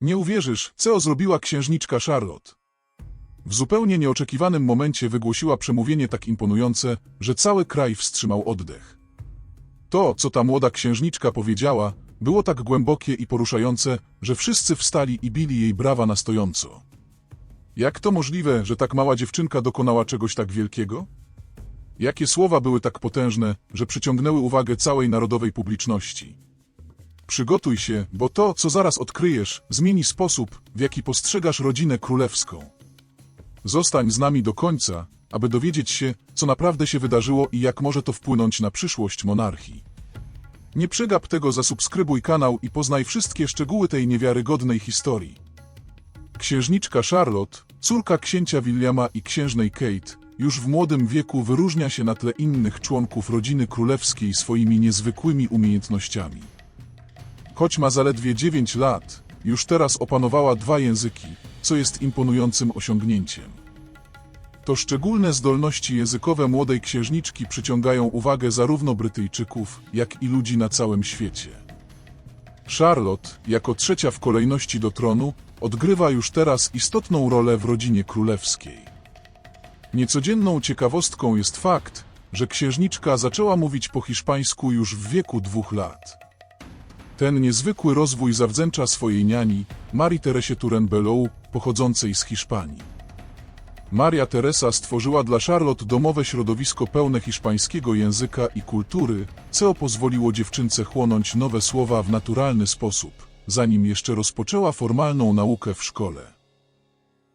Nie uwierzysz, co zrobiła księżniczka Charlotte. W zupełnie nieoczekiwanym momencie wygłosiła przemówienie tak imponujące, że cały kraj wstrzymał oddech. To, co ta młoda księżniczka powiedziała, było tak głębokie i poruszające, że wszyscy wstali i bili jej brawa na stojąco. Jak to możliwe, że tak mała dziewczynka dokonała czegoś tak wielkiego? Jakie słowa były tak potężne, że przyciągnęły uwagę całej narodowej publiczności? Przygotuj się, bo to, co zaraz odkryjesz, zmieni sposób, w jaki postrzegasz rodzinę królewską. Zostań z nami do końca, aby dowiedzieć się, co naprawdę się wydarzyło i jak może to wpłynąć na przyszłość monarchii. Nie przegap tego, zasubskrybuj kanał i poznaj wszystkie szczegóły tej niewiarygodnej historii. Księżniczka Charlotte, córka księcia Williama i księżnej Kate, już w młodym wieku wyróżnia się na tle innych członków rodziny królewskiej swoimi niezwykłymi umiejętnościami. Choć ma zaledwie 9 lat, już teraz opanowała dwa języki, co jest imponującym osiągnięciem. To szczególne zdolności językowe młodej księżniczki przyciągają uwagę zarówno Brytyjczyków, jak i ludzi na całym świecie. Charlotte, jako trzecia w kolejności do tronu, odgrywa już teraz istotną rolę w rodzinie królewskiej. Niecodzienną ciekawostką jest fakt, że księżniczka zaczęła mówić po hiszpańsku już w wieku dwóch lat. Ten niezwykły rozwój zawdzięcza swojej niani, Marii Teresie Turen-Belleau, pochodzącej z Hiszpanii. Maria Teresa stworzyła dla Charlotte domowe środowisko pełne hiszpańskiego języka i kultury, co pozwoliło dziewczynce chłonąć nowe słowa w naturalny sposób, zanim jeszcze rozpoczęła formalną naukę w szkole.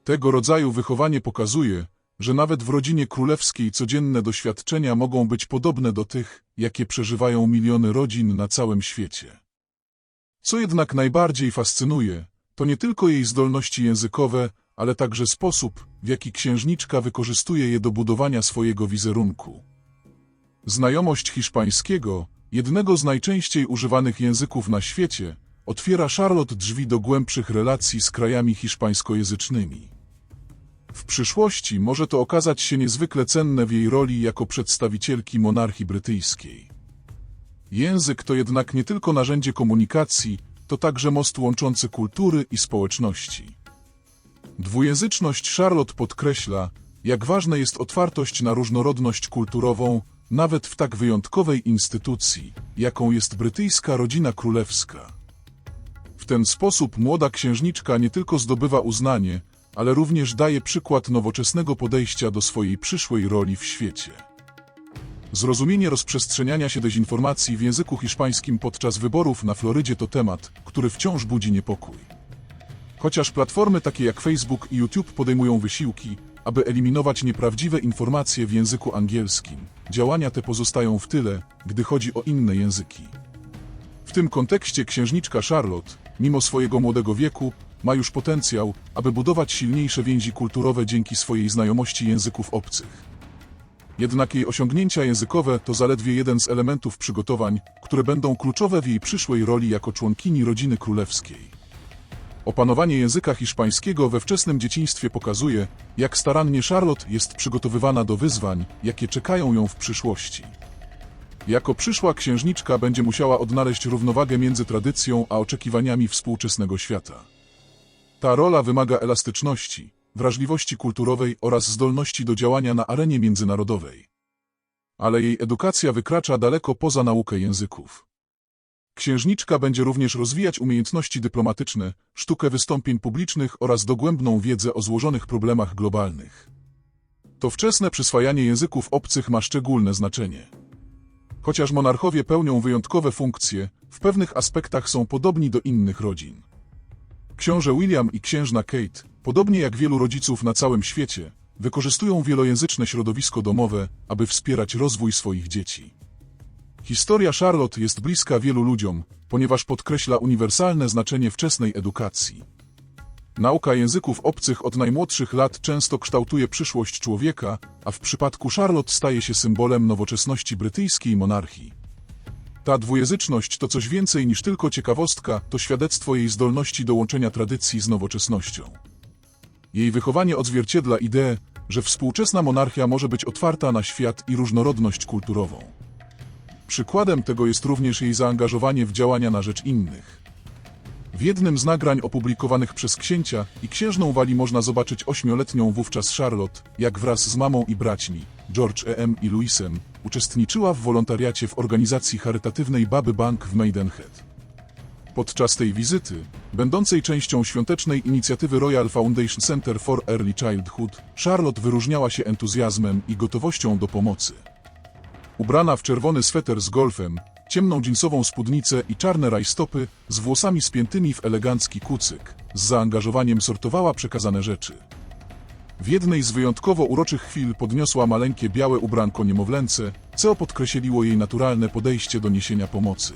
Tego rodzaju wychowanie pokazuje, że nawet w rodzinie królewskiej codzienne doświadczenia mogą być podobne do tych, jakie przeżywają miliony rodzin na całym świecie. Co jednak najbardziej fascynuje, to nie tylko jej zdolności językowe, ale także sposób, w jaki księżniczka wykorzystuje je do budowania swojego wizerunku. Znajomość hiszpańskiego, jednego z najczęściej używanych języków na świecie, otwiera Charlotte drzwi do głębszych relacji z krajami hiszpańskojęzycznymi. W przyszłości może to okazać się niezwykle cenne w jej roli jako przedstawicielki monarchii brytyjskiej. Język to jednak nie tylko narzędzie komunikacji, to także most łączący kultury i społeczności. Dwujęzyczność Charlotte podkreśla, jak ważna jest otwartość na różnorodność kulturową, nawet w tak wyjątkowej instytucji, jaką jest brytyjska rodzina królewska. W ten sposób młoda księżniczka nie tylko zdobywa uznanie, ale również daje przykład nowoczesnego podejścia do swojej przyszłej roli w świecie. Zrozumienie rozprzestrzeniania się dezinformacji w języku hiszpańskim podczas wyborów na Florydzie to temat, który wciąż budzi niepokój. Chociaż platformy takie jak Facebook i YouTube podejmują wysiłki, aby eliminować nieprawdziwe informacje w języku angielskim, działania te pozostają w tyle, gdy chodzi o inne języki. W tym kontekście księżniczka Charlotte, mimo swojego młodego wieku, ma już potencjał, aby budować silniejsze więzi kulturowe dzięki swojej znajomości języków obcych. Jednak jej osiągnięcia językowe to zaledwie jeden z elementów przygotowań, które będą kluczowe w jej przyszłej roli jako członkini rodziny królewskiej. Opanowanie języka hiszpańskiego we wczesnym dzieciństwie pokazuje, jak starannie Charlotte jest przygotowywana do wyzwań, jakie czekają ją w przyszłości. Jako przyszła księżniczka będzie musiała odnaleźć równowagę między tradycją a oczekiwaniami współczesnego świata. Ta rola wymaga elastyczności, wrażliwości kulturowej oraz zdolności do działania na arenie międzynarodowej. Ale jej edukacja wykracza daleko poza naukę języków. Księżniczka będzie również rozwijać umiejętności dyplomatyczne, sztukę wystąpień publicznych oraz dogłębną wiedzę o złożonych problemach globalnych. To wczesne przyswajanie języków obcych ma szczególne znaczenie. Chociaż monarchowie pełnią wyjątkowe funkcje, w pewnych aspektach są podobni do innych rodzin. Książę William i księżna Kate, podobnie jak wielu rodziców na całym świecie, wykorzystują wielojęzyczne środowisko domowe, aby wspierać rozwój swoich dzieci. Historia Charlotte jest bliska wielu ludziom, ponieważ podkreśla uniwersalne znaczenie wczesnej edukacji. Nauka języków obcych od najmłodszych lat często kształtuje przyszłość człowieka, a w przypadku Charlotte staje się symbolem nowoczesności brytyjskiej monarchii. Ta dwujęzyczność to coś więcej niż tylko ciekawostka, to świadectwo jej zdolności do łączenia tradycji z nowoczesnością. Jej wychowanie odzwierciedla ideę, że współczesna monarchia może być otwarta na świat i różnorodność kulturową. Przykładem tego jest również jej zaangażowanie w działania na rzecz innych. W jednym z nagrań opublikowanych przez księcia i księżną Wali można zobaczyć ośmioletnią wówczas Charlotte, jak wraz z mamą i braćmi, George E.M. i Louisem, uczestniczyła w wolontariacie w organizacji charytatywnej Baby Bank w Maidenhead. Podczas tej wizyty, będącej częścią świątecznej inicjatywy Royal Foundation Center for Early Childhood, Charlotte wyróżniała się entuzjazmem i gotowością do pomocy. Ubrana w czerwony sweter z golfem, ciemną dżinsową spódnicę i czarne rajstopy, z włosami spiętymi w elegancki kucyk, z zaangażowaniem sortowała przekazane rzeczy. W jednej z wyjątkowo uroczych chwil podniosła maleńkie białe ubranko niemowlęce, co podkreśliło jej naturalne podejście do niesienia pomocy.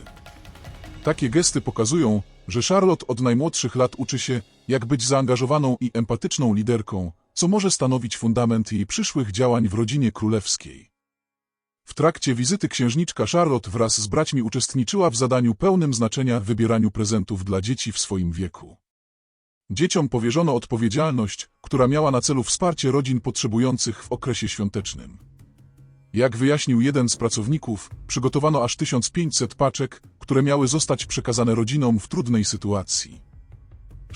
Takie gesty pokazują, że Charlotte od najmłodszych lat uczy się, jak być zaangażowaną i empatyczną liderką, co może stanowić fundament jej przyszłych działań w rodzinie królewskiej. W trakcie wizyty księżniczka Charlotte wraz z braćmi uczestniczyła w zadaniu pełnym znaczenia wybieraniu prezentów dla dzieci w swoim wieku. Dzieciom powierzono odpowiedzialność, która miała na celu wsparcie rodzin potrzebujących w okresie świątecznym. Jak wyjaśnił jeden z pracowników, przygotowano aż 1500 paczek, które miały zostać przekazane rodzinom w trudnej sytuacji.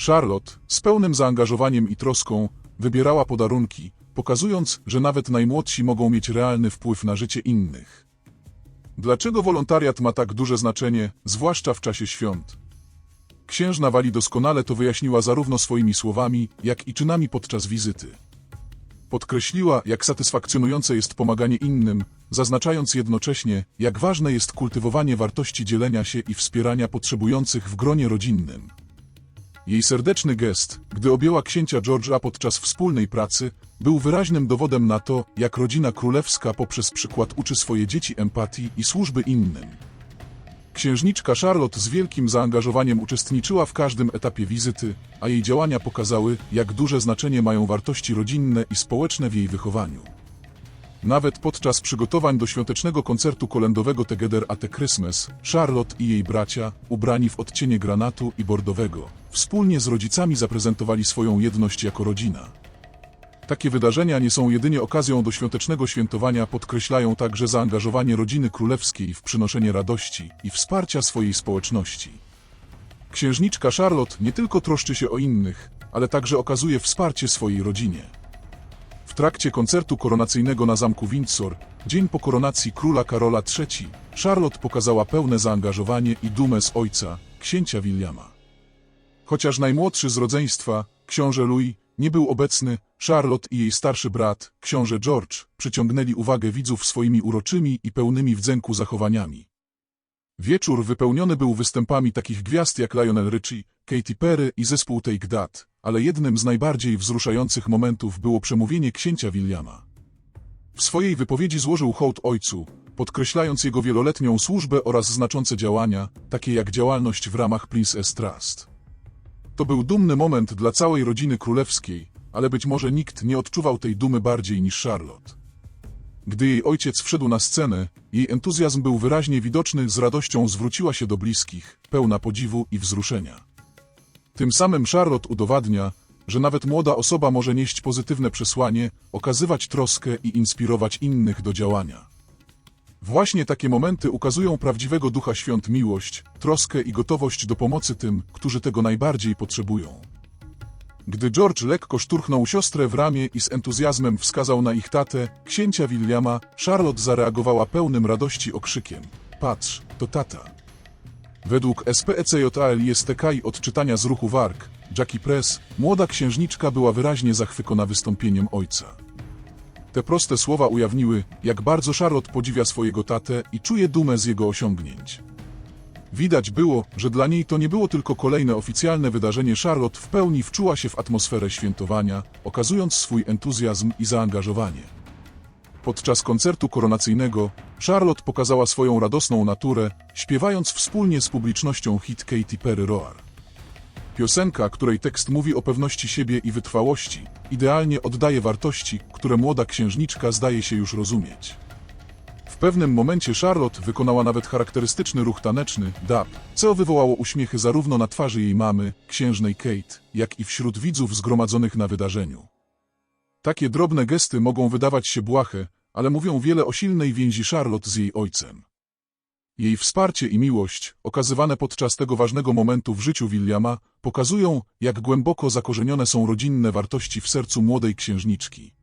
Charlotte, z pełnym zaangażowaniem i troską, wybierała podarunki, pokazując, że nawet najmłodsi mogą mieć realny wpływ na życie innych. Dlaczego wolontariat ma tak duże znaczenie, zwłaszcza w czasie świąt? Księżna Wali doskonale to wyjaśniła zarówno swoimi słowami, jak i czynami podczas wizyty. Podkreśliła, jak satysfakcjonujące jest pomaganie innym, zaznaczając jednocześnie, jak ważne jest kultywowanie wartości dzielenia się i wspierania potrzebujących w gronie rodzinnym. Jej serdeczny gest, gdy objęła księcia George'a podczas wspólnej pracy, był wyraźnym dowodem na to, jak rodzina królewska poprzez przykład uczy swoje dzieci empatii i służby innym. Księżniczka Charlotte z wielkim zaangażowaniem uczestniczyła w każdym etapie wizyty, a jej działania pokazały, jak duże znaczenie mają wartości rodzinne i społeczne w jej wychowaniu. Nawet podczas przygotowań do świątecznego koncertu kolędowego Together at Christmas, Charlotte i jej bracia, ubrani w odcienie granatu i bordowego, wspólnie z rodzicami zaprezentowali swoją jedność jako rodzina. Takie wydarzenia nie są jedynie okazją do świątecznego świętowania, podkreślają także zaangażowanie rodziny królewskiej w przynoszenie radości i wsparcia swojej społeczności. Księżniczka Charlotte nie tylko troszczy się o innych, ale także okazuje wsparcie swojej rodzinie. W trakcie koncertu koronacyjnego na zamku Windsor, dzień po koronacji króla Karola III, Charlotte pokazała pełne zaangażowanie i dumę z ojca, księcia Williama. Chociaż najmłodszy z rodzeństwa, książę Louis, nie był obecny, Charlotte i jej starszy brat, książę George, przyciągnęli uwagę widzów swoimi uroczymi i pełnymi wdzęku zachowaniami. Wieczór wypełniony był występami takich gwiazd jak Lionel Richie, Katy Perry i zespół Take That, ale jednym z najbardziej wzruszających momentów było przemówienie księcia Williama. W swojej wypowiedzi złożył hołd ojcu, podkreślając jego wieloletnią służbę oraz znaczące działania, takie jak działalność w ramach Princess Trust. To był dumny moment dla całej rodziny królewskiej, ale być może nikt nie odczuwał tej dumy bardziej niż Charlotte. Gdy jej ojciec wszedł na scenę, jej entuzjazm był wyraźnie widoczny, z radością zwróciła się do bliskich, pełna podziwu i wzruszenia. Tym samym Charlotte udowadnia, że nawet młoda osoba może nieść pozytywne przesłanie, okazywać troskę i inspirować innych do działania. Właśnie takie momenty ukazują prawdziwego ducha świąt miłość, troskę i gotowość do pomocy tym, którzy tego najbardziej potrzebują. Gdy George lekko szturchnął siostrę w ramię i z entuzjazmem wskazał na ich tatę, księcia Williama, Charlotte zareagowała pełnym radości okrzykiem. Patrz, to tata. Według SPECJALISTK i odczytania z ruchu warg, Jackie Press, młoda księżniczka była wyraźnie zachwycona wystąpieniem ojca. Te proste słowa ujawniły, jak bardzo Charlotte podziwia swojego tatę i czuje dumę z jego osiągnięć. Widać było, że dla niej to nie było tylko kolejne oficjalne wydarzenie. Charlotte w pełni wczuła się w atmosferę świętowania, okazując swój entuzjazm i zaangażowanie. Podczas koncertu koronacyjnego Charlotte pokazała swoją radosną naturę, śpiewając wspólnie z publicznością hit Katy Perry Roar. Piosenka, której tekst mówi o pewności siebie i wytrwałości, idealnie oddaje wartości, które młoda księżniczka zdaje się już rozumieć. W pewnym momencie Charlotte wykonała nawet charakterystyczny ruch taneczny, dab, co wywołało uśmiechy zarówno na twarzy jej mamy, księżnej Kate, jak i wśród widzów zgromadzonych na wydarzeniu. Takie drobne gesty mogą wydawać się błahe, ale mówią wiele o silnej więzi Charlotte z jej ojcem. Jej wsparcie i miłość, okazywane podczas tego ważnego momentu w życiu Williama, pokazują, jak głęboko zakorzenione są rodzinne wartości w sercu młodej księżniczki.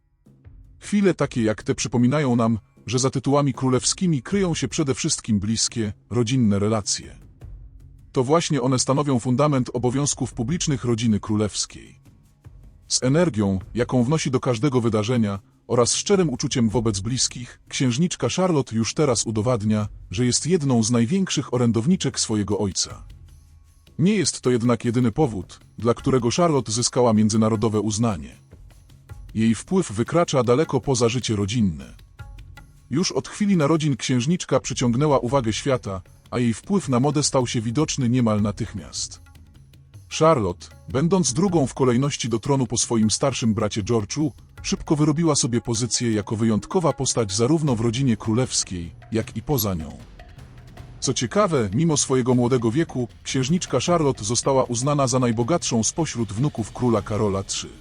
Chwile takie jak te przypominają nam, że za tytułami królewskimi kryją się przede wszystkim bliskie, rodzinne relacje. To właśnie one stanowią fundament obowiązków publicznych rodziny królewskiej. Z energią, jaką wnosi do każdego wydarzenia, oraz szczerym uczuciem wobec bliskich, księżniczka Charlotte już teraz udowadnia, że jest jedną z największych orędowniczek swojego ojca. Nie jest to jednak jedyny powód, dla którego Charlotte zyskała międzynarodowe uznanie. Jej wpływ wykracza daleko poza życie rodzinne. Już od chwili narodzin księżniczka przyciągnęła uwagę świata, a jej wpływ na modę stał się widoczny niemal natychmiast. Charlotte, będąc drugą w kolejności do tronu po swoim starszym bracie George'u, szybko wyrobiła sobie pozycję jako wyjątkowa postać zarówno w rodzinie królewskiej, jak i poza nią. Co ciekawe, mimo swojego młodego wieku, księżniczka Charlotte została uznana za najbogatszą spośród wnuków króla Karola III.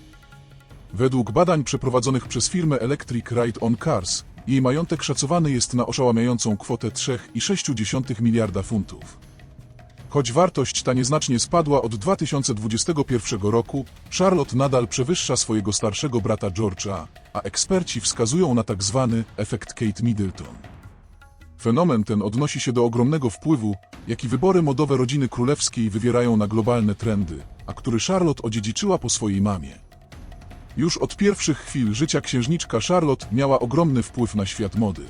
Według badań przeprowadzonych przez firmę Electric Ride on Cars, jej majątek szacowany jest na oszałamiającą kwotę 3,6 miliarda funtów. Choć wartość ta nieznacznie spadła od 2021 roku, Charlotte nadal przewyższa swojego starszego brata George'a, a eksperci wskazują na tak zwany efekt Kate Middleton. Fenomen ten odnosi się do ogromnego wpływu, jaki wybory modowe rodziny królewskiej wywierają na globalne trendy, a który Charlotte odziedziczyła po swojej mamie. Już od pierwszych chwil życia księżniczka Charlotte miała ogromny wpływ na świat mody.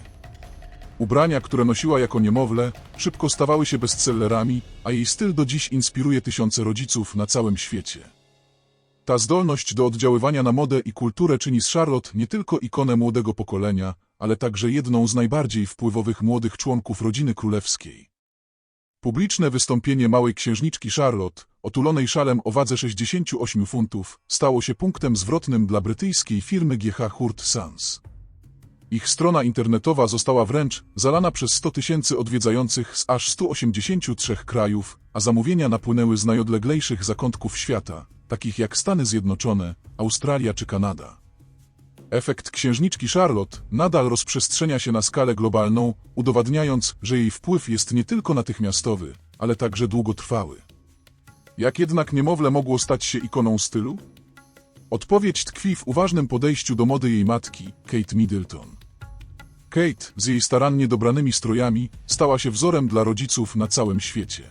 Ubrania, które nosiła jako niemowlę, szybko stawały się bestsellerami, a jej styl do dziś inspiruje tysiące rodziców na całym świecie. Ta zdolność do oddziaływania na modę i kulturę czyni z Charlotte nie tylko ikonę młodego pokolenia, ale także jedną z najbardziej wpływowych młodych członków rodziny królewskiej. Publiczne wystąpienie małej księżniczki Charlotte, otulonej szalem o wadze 68 funtów, stało się punktem zwrotnym dla brytyjskiej firmy GH Hurt Sons. Ich strona internetowa została wręcz zalana przez 100 tysięcy odwiedzających z aż 183 krajów, a zamówienia napłynęły z najodleglejszych zakątków świata, takich jak Stany Zjednoczone, Australia czy Kanada. Efekt księżniczki Charlotte nadal rozprzestrzenia się na skalę globalną, udowadniając, że jej wpływ jest nie tylko natychmiastowy, ale także długotrwały. Jak jednak niemowlę mogło stać się ikoną stylu? Odpowiedź tkwi w uważnym podejściu do mody jej matki, Kate Middleton. Kate, z jej starannie dobranymi strojami, stała się wzorem dla rodziców na całym świecie.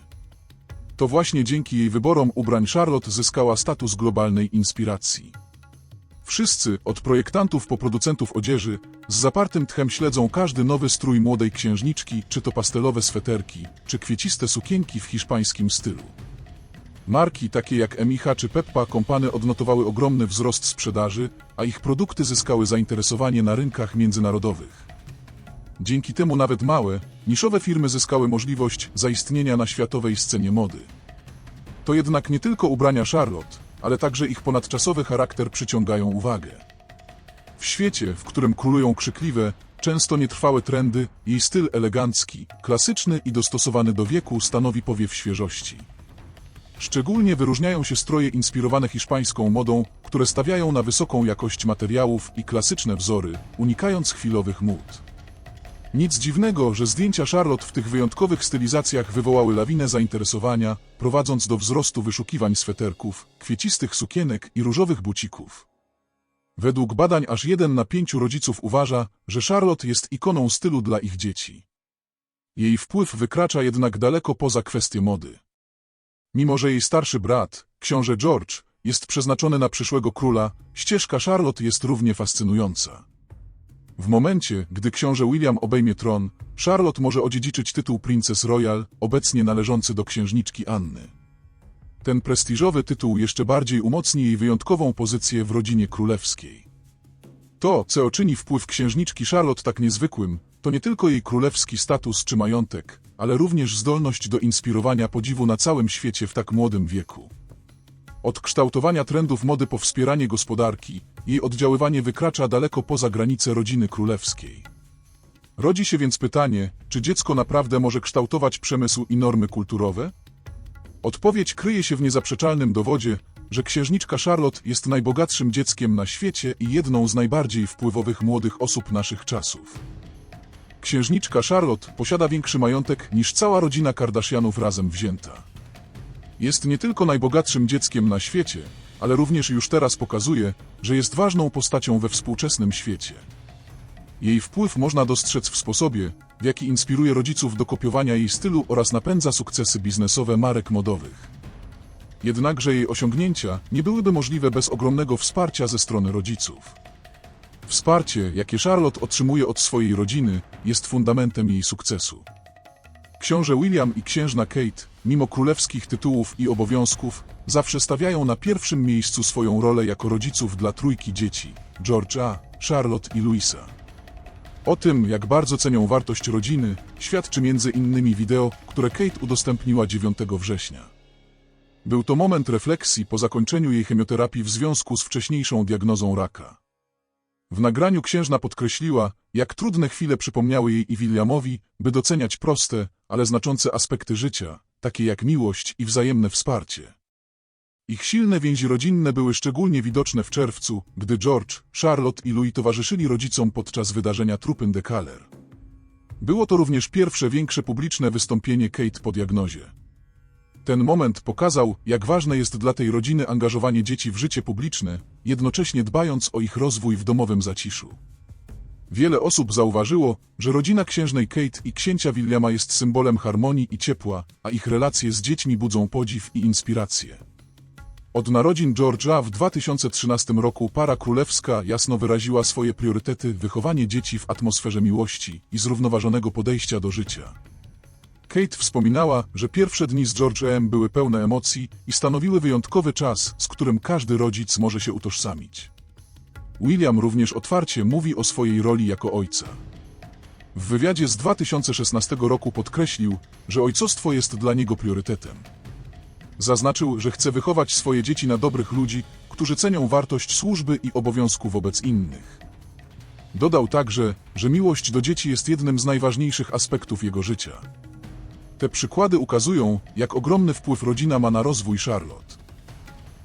To właśnie dzięki jej wyborom ubrań Charlotte zyskała status globalnej inspiracji. Wszyscy, od projektantów po producentów odzieży, z zapartym tchem śledzą każdy nowy strój młodej księżniczki, czy to pastelowe sweterki, czy kwieciste sukienki w hiszpańskim stylu. Marki takie jak Emicha czy Peppa Company odnotowały ogromny wzrost sprzedaży, a ich produkty zyskały zainteresowanie na rynkach międzynarodowych. Dzięki temu nawet małe, niszowe firmy zyskały możliwość zaistnienia na światowej scenie mody. To jednak nie tylko ubrania Charlotte, ale także ich ponadczasowy charakter przyciągają uwagę. W świecie, w którym królują krzykliwe, często nietrwałe trendy, jej styl elegancki, klasyczny i dostosowany do wieku stanowi powiew świeżości. Szczególnie wyróżniają się stroje inspirowane hiszpańską modą, które stawiają na wysoką jakość materiałów i klasyczne wzory, unikając chwilowych mód. Nic dziwnego, że zdjęcia Charlotte w tych wyjątkowych stylizacjach wywołały lawinę zainteresowania, prowadząc do wzrostu wyszukiwań sweterków, kwiecistych sukienek i różowych bucików. Według badań aż jeden na pięciu rodziców uważa, że Charlotte jest ikoną stylu dla ich dzieci. Jej wpływ wykracza jednak daleko poza kwestię mody. Mimo, że jej starszy brat, książę George, jest przeznaczony na przyszłego króla, ścieżka Charlotte jest równie fascynująca. W momencie, gdy książę William obejmie tron, Charlotte może odziedziczyć tytuł Princess Royal, obecnie należący do księżniczki Anny. Ten prestiżowy tytuł jeszcze bardziej umocni jej wyjątkową pozycję w rodzinie królewskiej. To, co czyni wpływ księżniczki Charlotte tak niezwykłym, to nie tylko jej królewski status czy majątek, ale również zdolność do inspirowania podziwu na całym świecie w tak młodym wieku. Od kształtowania trendów mody po wspieranie gospodarki, jej oddziaływanie wykracza daleko poza granice rodziny królewskiej. Rodzi się więc pytanie, czy dziecko naprawdę może kształtować przemysł i normy kulturowe? Odpowiedź kryje się w niezaprzeczalnym dowodzie, że księżniczka Charlotte jest najbogatszym dzieckiem na świecie i jedną z najbardziej wpływowych młodych osób naszych czasów. Księżniczka Charlotte posiada większy majątek niż cała rodzina Kardashianów razem wzięta. Jest nie tylko najbogatszym dzieckiem na świecie, ale również już teraz pokazuje, że jest ważną postacią we współczesnym świecie. Jej wpływ można dostrzec w sposobie, w jaki inspiruje rodziców do kopiowania jej stylu oraz napędza sukcesy biznesowe marek modowych. Jednakże jej osiągnięcia nie byłyby możliwe bez ogromnego wsparcia ze strony rodziców. Wsparcie, jakie Charlotte otrzymuje od swojej rodziny, jest fundamentem jej sukcesu. Książę William i księżna Kate, mimo królewskich tytułów i obowiązków, zawsze stawiają na pierwszym miejscu swoją rolę jako rodziców dla trójki dzieci George'a, Charlotte i Louisa. O tym, jak bardzo cenią wartość rodziny, świadczy między innymi wideo, które Kate udostępniła 9 września. Był to moment refleksji po zakończeniu jej chemioterapii w związku z wcześniejszą diagnozą raka. W nagraniu księżna podkreśliła, jak trudne chwile przypomniały jej i Williamowi, by doceniać proste, ale znaczące aspekty życia, takie jak miłość i wzajemne wsparcie. Ich silne więzi rodzinne były szczególnie widoczne w czerwcu, gdy George, Charlotte i Louis towarzyszyli rodzicom podczas wydarzenia Trupin de Caler. Było to również pierwsze większe publiczne wystąpienie Kate po diagnozie. Ten moment pokazał, jak ważne jest dla tej rodziny angażowanie dzieci w życie publiczne, jednocześnie dbając o ich rozwój w domowym zaciszu. Wiele osób zauważyło, że rodzina księżnej Kate i księcia Williama jest symbolem harmonii i ciepła, a ich relacje z dziećmi budzą podziw i inspirację. Od narodzin George'a w 2013 roku para królewska jasno wyraziła swoje priorytety wychowanie dzieci w atmosferze miłości i zrównoważonego podejścia do życia. Kate wspominała, że pierwsze dni z George'em były pełne emocji i stanowiły wyjątkowy czas, z którym każdy rodzic może się utożsamić. William również otwarcie mówi o swojej roli jako ojca. W wywiadzie z 2016 roku podkreślił, że ojcostwo jest dla niego priorytetem. Zaznaczył, że chce wychować swoje dzieci na dobrych ludzi, którzy cenią wartość służby i obowiązku wobec innych. Dodał także, że miłość do dzieci jest jednym z najważniejszych aspektów jego życia. Te przykłady ukazują, jak ogromny wpływ rodzina ma na rozwój Charlotte.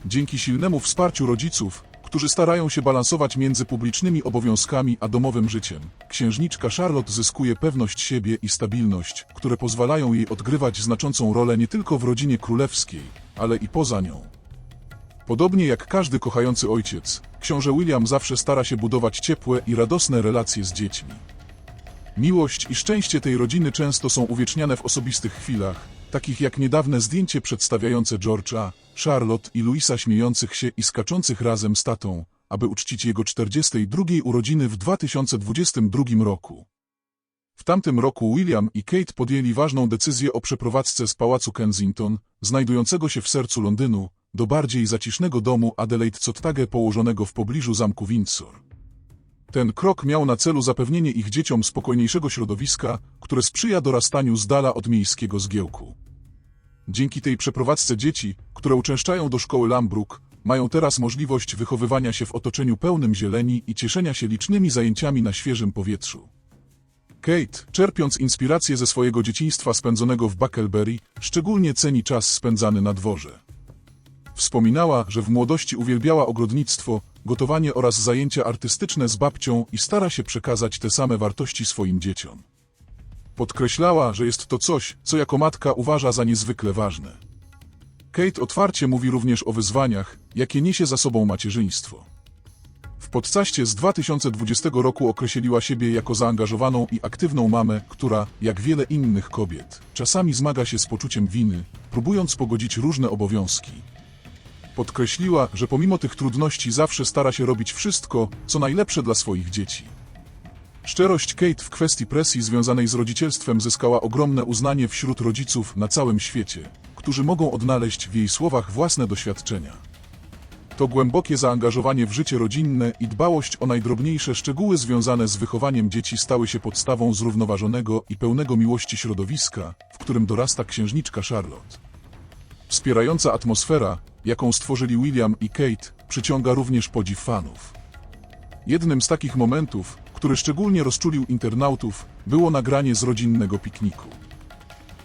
Dzięki silnemu wsparciu rodziców, którzy starają się balansować między publicznymi obowiązkami a domowym życiem, księżniczka Charlotte zyskuje pewność siebie i stabilność, które pozwalają jej odgrywać znaczącą rolę nie tylko w rodzinie królewskiej, ale i poza nią. Podobnie jak każdy kochający ojciec, książę William zawsze stara się budować ciepłe i radosne relacje z dziećmi. Miłość i szczęście tej rodziny często są uwieczniane w osobistych chwilach, takich jak niedawne zdjęcie przedstawiające George'a, Charlotte i Louisa śmiejących się i skaczących razem z tatą, aby uczcić jego 42. urodziny w 2022 roku. W tamtym roku William i Kate podjęli ważną decyzję o przeprowadzce z pałacu Kensington, znajdującego się w sercu Londynu, do bardziej zacisznego domu Adelaide Cottage położonego w pobliżu zamku Windsor. Ten krok miał na celu zapewnienie ich dzieciom spokojniejszego środowiska, które sprzyja dorastaniu z dala od miejskiego zgiełku. Dzięki tej przeprowadzce dzieci, które uczęszczają do szkoły Lambrook, mają teraz możliwość wychowywania się w otoczeniu pełnym zieleni i cieszenia się licznymi zajęciami na świeżym powietrzu. Kate, czerpiąc inspirację ze swojego dzieciństwa spędzonego w Bucklebury, szczególnie ceni czas spędzany na dworze. Wspominała, że w młodości uwielbiała ogrodnictwo, gotowanie oraz zajęcia artystyczne z babcią i stara się przekazać te same wartości swoim dzieciom. Podkreślała, że jest to coś, co jako matka uważa za niezwykle ważne. Kate otwarcie mówi również o wyzwaniach, jakie niesie za sobą macierzyństwo. W podcaście z 2020 roku określiła siebie jako zaangażowaną i aktywną mamę, która, jak wiele innych kobiet, czasami zmaga się z poczuciem winy, próbując pogodzić różne obowiązki. Podkreśliła, że pomimo tych trudności zawsze stara się robić wszystko, co najlepsze dla swoich dzieci. Szczerość Kate w kwestii presji związanej z rodzicielstwem zyskała ogromne uznanie wśród rodziców na całym świecie, którzy mogą odnaleźć w jej słowach własne doświadczenia. To głębokie zaangażowanie w życie rodzinne i dbałość o najdrobniejsze szczegóły związane z wychowaniem dzieci stały się podstawą zrównoważonego i pełnego miłości środowiska, w którym dorasta księżniczka Charlotte. Wspierająca atmosfera, jaką stworzyli William i Kate, przyciąga również podziw fanów. Jednym z takich momentów, który szczególnie rozczulił internautów, było nagranie z rodzinnego pikniku.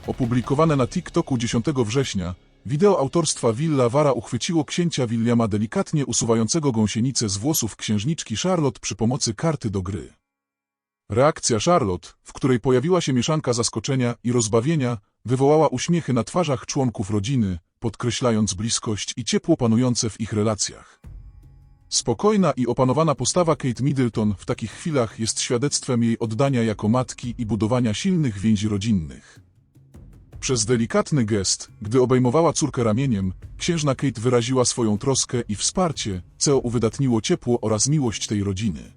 Opublikowane na TikToku 10 września, wideo autorstwa Villa Vara uchwyciło księcia Williama delikatnie usuwającego gąsienicę z włosów księżniczki Charlotte przy pomocy karty do gry. Reakcja Charlotte, w której pojawiła się mieszanka zaskoczenia i rozbawienia, wywołała uśmiechy na twarzach członków rodziny, podkreślając bliskość i ciepło panujące w ich relacjach. Spokojna i opanowana postawa Kate Middleton w takich chwilach jest świadectwem jej oddania jako matki i budowania silnych więzi rodzinnych. Przez delikatny gest, gdy obejmowała córkę ramieniem, księżna Kate wyraziła swoją troskę i wsparcie, co uwydatniło ciepło oraz miłość tej rodziny.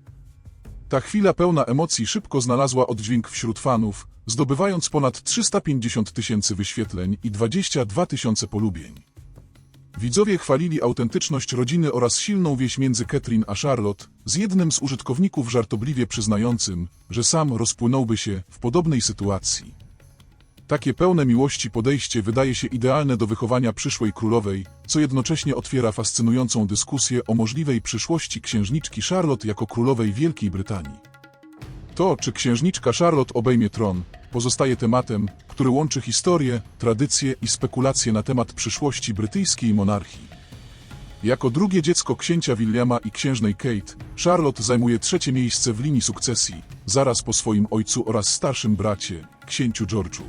Ta chwila pełna emocji szybko znalazła oddźwięk wśród fanów, zdobywając ponad 350 tysięcy wyświetleń i 22 tysiące polubień. Widzowie chwalili autentyczność rodziny oraz silną więź między Catherine a Charlotte, z jednym z użytkowników żartobliwie przyznającym, że sam rozpłynąłby się w podobnej sytuacji. Takie pełne miłości podejście wydaje się idealne do wychowania przyszłej królowej, co jednocześnie otwiera fascynującą dyskusję o możliwej przyszłości księżniczki Charlotte jako królowej Wielkiej Brytanii. To, czy księżniczka Charlotte obejmie tron, pozostaje tematem, który łączy historię, tradycje i spekulacje na temat przyszłości brytyjskiej monarchii. Jako drugie dziecko księcia Williama i księżnej Kate, Charlotte zajmuje trzecie miejsce w linii sukcesji, zaraz po swoim ojcu oraz starszym bracie, księciu George'u.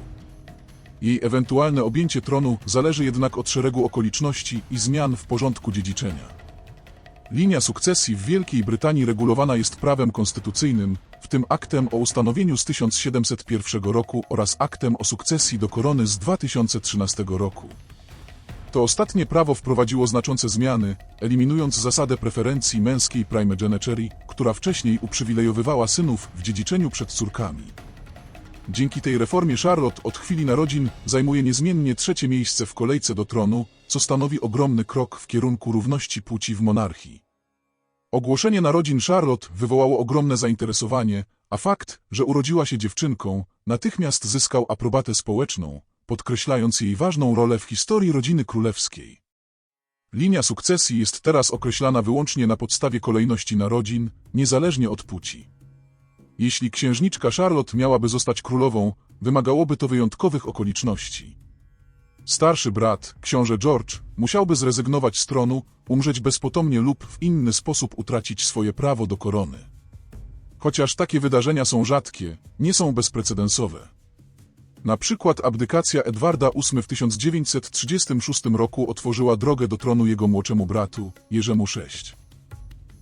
Jej ewentualne objęcie tronu zależy jednak od szeregu okoliczności i zmian w porządku dziedziczenia. Linia sukcesji w Wielkiej Brytanii regulowana jest prawem konstytucyjnym, w tym aktem o ustanowieniu z 1701 roku oraz aktem o sukcesji do korony z 2013 roku. To ostatnie prawo wprowadziło znaczące zmiany, eliminując zasadę preferencji męskiej primogeniture, która wcześniej uprzywilejowywała synów w dziedziczeniu przed córkami. Dzięki tej reformie Charlotte od chwili narodzin zajmuje niezmiennie trzecie miejsce w kolejce do tronu, co stanowi ogromny krok w kierunku równości płci w monarchii. Ogłoszenie narodzin Charlotte wywołało ogromne zainteresowanie, a fakt, że urodziła się dziewczynką, natychmiast zyskał aprobatę społeczną, podkreślając jej ważną rolę w historii rodziny królewskiej. Linia sukcesji jest teraz określana wyłącznie na podstawie kolejności narodzin, niezależnie od płci. Jeśli księżniczka Charlotte miałaby zostać królową, wymagałoby to wyjątkowych okoliczności. Starszy brat, książę George, musiałby zrezygnować z tronu, umrzeć bezpotomnie lub w inny sposób utracić swoje prawo do korony. Chociaż takie wydarzenia są rzadkie, nie są bezprecedensowe. Na przykład abdykacja Edwarda VIII w 1936 roku otworzyła drogę do tronu jego młodszemu bratu, Jerzemu VI.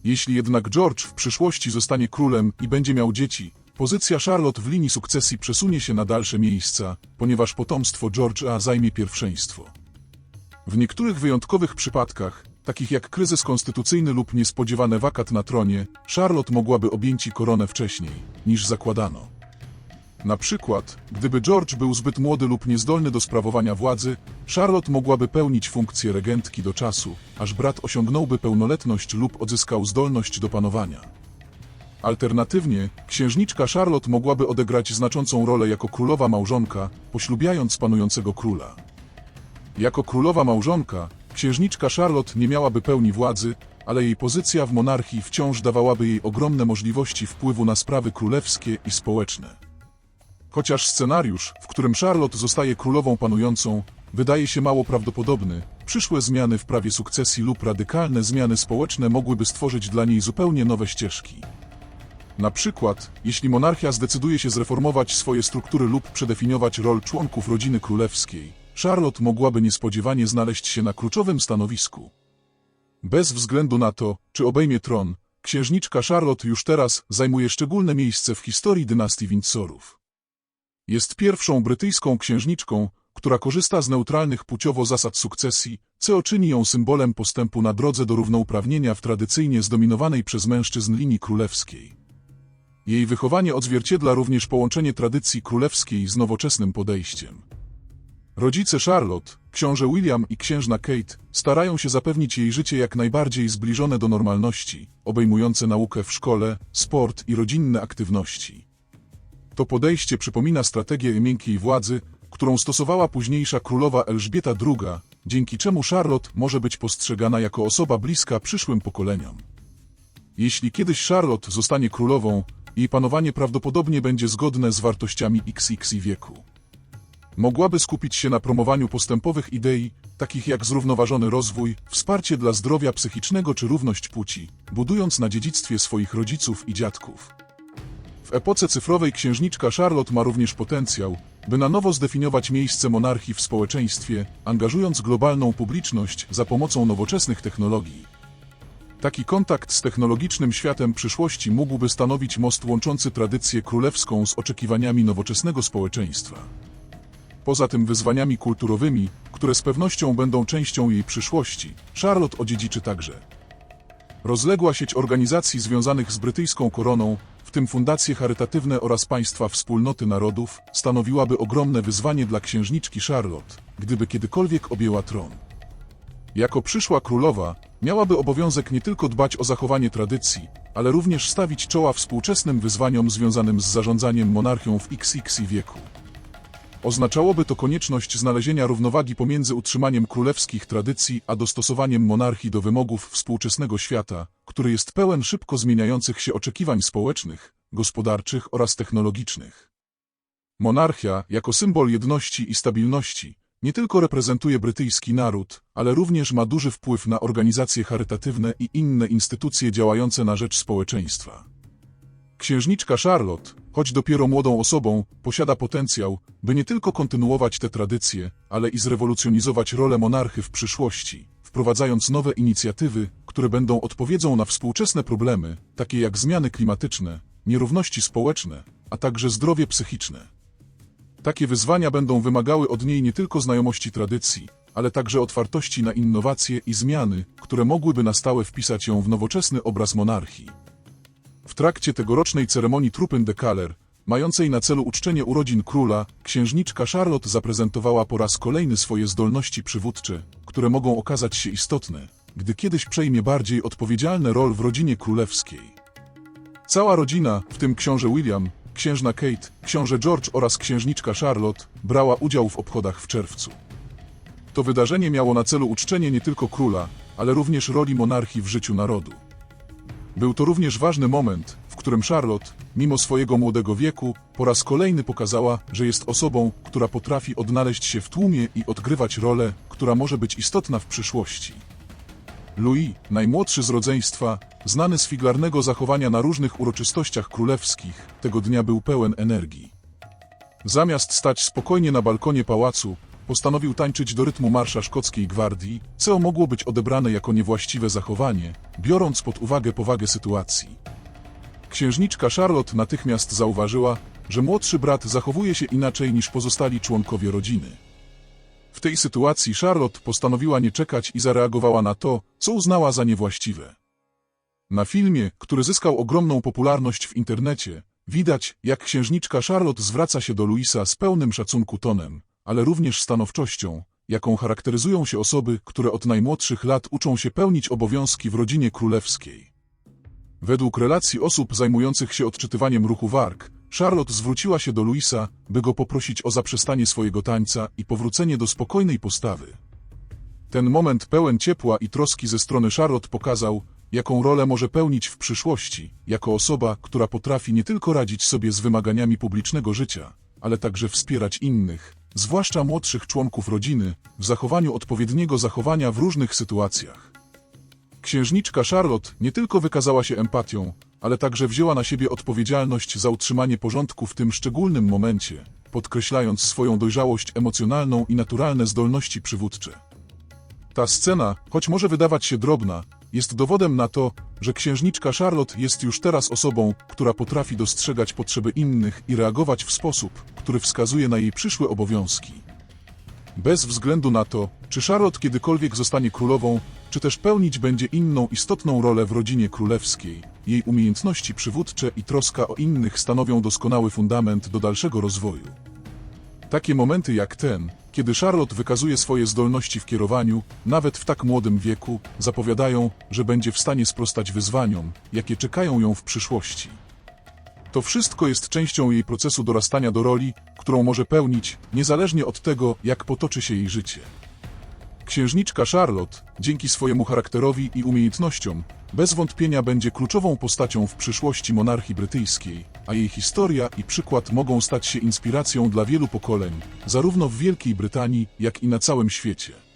Jeśli jednak George w przyszłości zostanie królem i będzie miał dzieci, pozycja Charlotte w linii sukcesji przesunie się na dalsze miejsca, ponieważ potomstwo George'a zajmie pierwszeństwo. W niektórych wyjątkowych przypadkach, takich jak kryzys konstytucyjny lub niespodziewany wakat na tronie, Charlotte mogłaby objęci koronę wcześniej, niż zakładano. Na przykład, gdyby George był zbyt młody lub niezdolny do sprawowania władzy, Charlotte mogłaby pełnić funkcję regentki do czasu, aż brat osiągnąłby pełnoletność lub odzyskał zdolność do panowania. Alternatywnie, księżniczka Charlotte mogłaby odegrać znaczącą rolę jako królowa małżonka, poślubiając panującego króla. Jako królowa małżonka, księżniczka Charlotte nie miałaby pełni władzy, ale jej pozycja w monarchii wciąż dawałaby jej ogromne możliwości wpływu na sprawy królewskie i społeczne. Chociaż scenariusz, w którym Charlotte zostaje królową panującą, wydaje się mało prawdopodobny, przyszłe zmiany w prawie sukcesji lub radykalne zmiany społeczne mogłyby stworzyć dla niej zupełnie nowe ścieżki. Na przykład, jeśli monarchia zdecyduje się zreformować swoje struktury lub przedefiniować rol członków rodziny królewskiej, Charlotte mogłaby niespodziewanie znaleźć się na kluczowym stanowisku. Bez względu na to, czy obejmie tron, księżniczka Charlotte już teraz zajmuje szczególne miejsce w historii dynastii Windsorów. Jest pierwszą brytyjską księżniczką, która korzysta z neutralnych płciowo zasad sukcesji, co czyni ją symbolem postępu na drodze do równouprawnienia w tradycyjnie zdominowanej przez mężczyzn linii królewskiej. Jej wychowanie odzwierciedla również połączenie tradycji królewskiej z nowoczesnym podejściem. Rodzice Charlotte, książę William i księżna Kate, starają się zapewnić jej życie jak najbardziej zbliżone do normalności, obejmujące naukę w szkole, sport i rodzinne aktywności. To podejście przypomina strategię miękkiej władzy, którą stosowała późniejsza królowa Elżbieta II, dzięki czemu Charlotte może być postrzegana jako osoba bliska przyszłym pokoleniom. Jeśli kiedyś Charlotte zostanie królową, jej panowanie prawdopodobnie będzie zgodne z wartościami XX wieku. Mogłaby skupić się na promowaniu postępowych idei, takich jak zrównoważony rozwój, wsparcie dla zdrowia psychicznego czy równość płci, budując na dziedzictwie swoich rodziców i dziadków. W epoce cyfrowej księżniczka Charlotte ma również potencjał, by na nowo zdefiniować miejsce monarchii w społeczeństwie, angażując globalną publiczność za pomocą nowoczesnych technologii. Taki kontakt z technologicznym światem przyszłości mógłby stanowić most łączący tradycję królewską z oczekiwaniami nowoczesnego społeczeństwa. Poza tym wyzwaniami kulturowymi, które z pewnością będą częścią jej przyszłości, Charlotte odziedziczy także rozległa sieć organizacji związanych z brytyjską koroną, w tym fundacje charytatywne oraz państwa wspólnoty narodów, stanowiłaby ogromne wyzwanie dla księżniczki Charlotte, gdyby kiedykolwiek objęła tron. Jako przyszła królowa, miałaby obowiązek nie tylko dbać o zachowanie tradycji, ale również stawić czoła współczesnym wyzwaniom związanym z zarządzaniem monarchią w XX wieku. Oznaczałoby to konieczność znalezienia równowagi pomiędzy utrzymaniem królewskich tradycji a dostosowaniem monarchii do wymogów współczesnego świata, który jest pełen szybko zmieniających się oczekiwań społecznych, gospodarczych oraz technologicznych. Monarchia, jako symbol jedności i stabilności, nie tylko reprezentuje brytyjski naród, ale również ma duży wpływ na organizacje charytatywne i inne instytucje działające na rzecz społeczeństwa. Księżniczka Charlotte, choć dopiero młodą osobą, posiada potencjał, by nie tylko kontynuować te tradycje, ale i zrewolucjonizować rolę monarchy w przyszłości, wprowadzając nowe inicjatywy, które będą odpowiedzią na współczesne problemy, takie jak zmiany klimatyczne, nierówności społeczne, a także zdrowie psychiczne. Takie wyzwania będą wymagały od niej nie tylko znajomości tradycji, ale także otwartości na innowacje i zmiany, które mogłyby na stałe wpisać ją w nowoczesny obraz monarchii. W trakcie tegorocznej ceremonii Trupin de Kaler, mającej na celu uczczenie urodzin króla, księżniczka Charlotte zaprezentowała po raz kolejny swoje zdolności przywódcze, które mogą okazać się istotne, gdy kiedyś przejmie bardziej odpowiedzialne rol w rodzinie królewskiej. Cała rodzina, w tym książę William, księżna Kate, książę George oraz księżniczka Charlotte, brała udział w obchodach w czerwcu. To wydarzenie miało na celu uczczenie nie tylko króla, ale również roli monarchii w życiu narodu. Był to również ważny moment, w którym Charlotte, mimo swojego młodego wieku, po raz kolejny pokazała, że jest osobą, która potrafi odnaleźć się w tłumie i odgrywać rolę, która może być istotna w przyszłości. Louis, najmłodszy z rodzeństwa, znany z figlarnego zachowania na różnych uroczystościach królewskich, tego dnia był pełen energii. Zamiast stać spokojnie na balkonie pałacu, postanowił tańczyć do rytmu marsza szkockiej gwardii, co mogło być odebrane jako niewłaściwe zachowanie, biorąc pod uwagę powagę sytuacji. Księżniczka Charlotte natychmiast zauważyła, że młodszy brat zachowuje się inaczej niż pozostali członkowie rodziny. W tej sytuacji Charlotte postanowiła nie czekać i zareagowała na to, co uznała za niewłaściwe. Na filmie, który zyskał ogromną popularność w internecie, widać, jak księżniczka Charlotte zwraca się do Louisa z pełnym szacunku tonem, ale również stanowczością, jaką charakteryzują się osoby, które od najmłodszych lat uczą się pełnić obowiązki w rodzinie królewskiej. Według relacji osób zajmujących się odczytywaniem ruchu warg, Charlotte zwróciła się do Louisa, by go poprosić o zaprzestanie swojego tańca i powrócenie do spokojnej postawy. Ten moment pełen ciepła i troski ze strony Charlotte pokazał, jaką rolę może pełnić w przyszłości, jako osoba, która potrafi nie tylko radzić sobie z wymaganiami publicznego życia, ale także wspierać innych, zwłaszcza młodszych członków rodziny, w zachowaniu odpowiedniego zachowania w różnych sytuacjach. Księżniczka Charlotte nie tylko wykazała się empatią, ale także wzięła na siebie odpowiedzialność za utrzymanie porządku w tym szczególnym momencie, podkreślając swoją dojrzałość emocjonalną i naturalne zdolności przywódcze. Ta scena, choć może wydawać się drobna, jest dowodem na to, że księżniczka Charlotte jest już teraz osobą, która potrafi dostrzegać potrzeby innych i reagować w sposób, który wskazuje na jej przyszłe obowiązki. Bez względu na to, czy Charlotte kiedykolwiek zostanie królową, czy też pełnić będzie inną istotną rolę w rodzinie królewskiej, jej umiejętności przywódcze i troska o innych stanowią doskonały fundament do dalszego rozwoju. Takie momenty jak ten, kiedy Charlotte wykazuje swoje zdolności w kierowaniu, nawet w tak młodym wieku, zapowiadają, że będzie w stanie sprostać wyzwaniom, jakie czekają ją w przyszłości. To wszystko jest częścią jej procesu dorastania do roli, którą może pełnić, niezależnie od tego, jak potoczy się jej życie. Księżniczka Charlotte, dzięki swojemu charakterowi i umiejętnościom, bez wątpienia będzie kluczową postacią w przyszłości monarchii brytyjskiej, a jej historia i przykład mogą stać się inspiracją dla wielu pokoleń, zarówno w Wielkiej Brytanii, jak i na całym świecie.